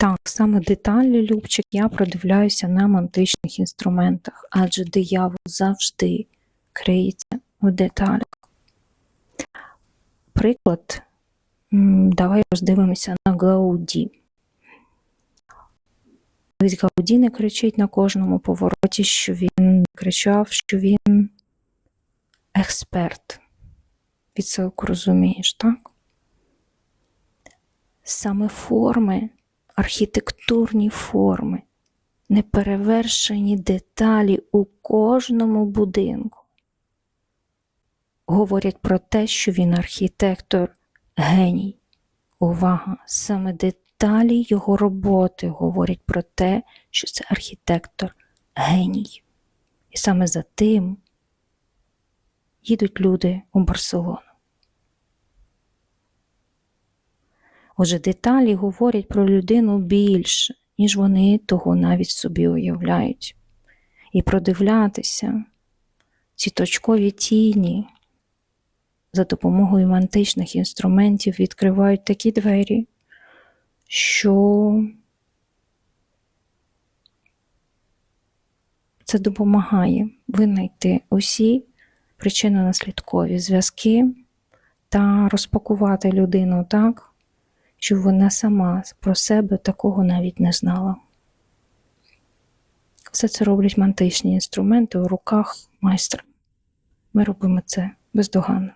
Так, саме деталі, Любчик, я продивляюся на мантичних інструментах, адже диявол завжди криється в деталях. Приклад, давай роздивимося на Гауді. Ось Гауді не кричить на кожному повороті, що він кричав, що він експерт. Відсилку розумієш, так? Саме форми, архітектурні форми, неперевершені деталі у кожному будинку говорять про те, що він архітектор геній. Увага! Саме деталі його роботи говорять про те, що це архітектор геній. І саме за тим їдуть люди у Барселону. Отже, деталі говорять про людину більше, ніж вони того навіть собі уявляють. І продивлятися ці точкові тіні за допомогою мантичних інструментів відкривають такі двері, що це допомагає винайти усі причинно-наслідкові зв'язки та розпакувати людину так, щоб вона сама про себе такого навіть не знала. Все це роблять мантичні інструменти у руках майстра. Ми робимо це бездоганно.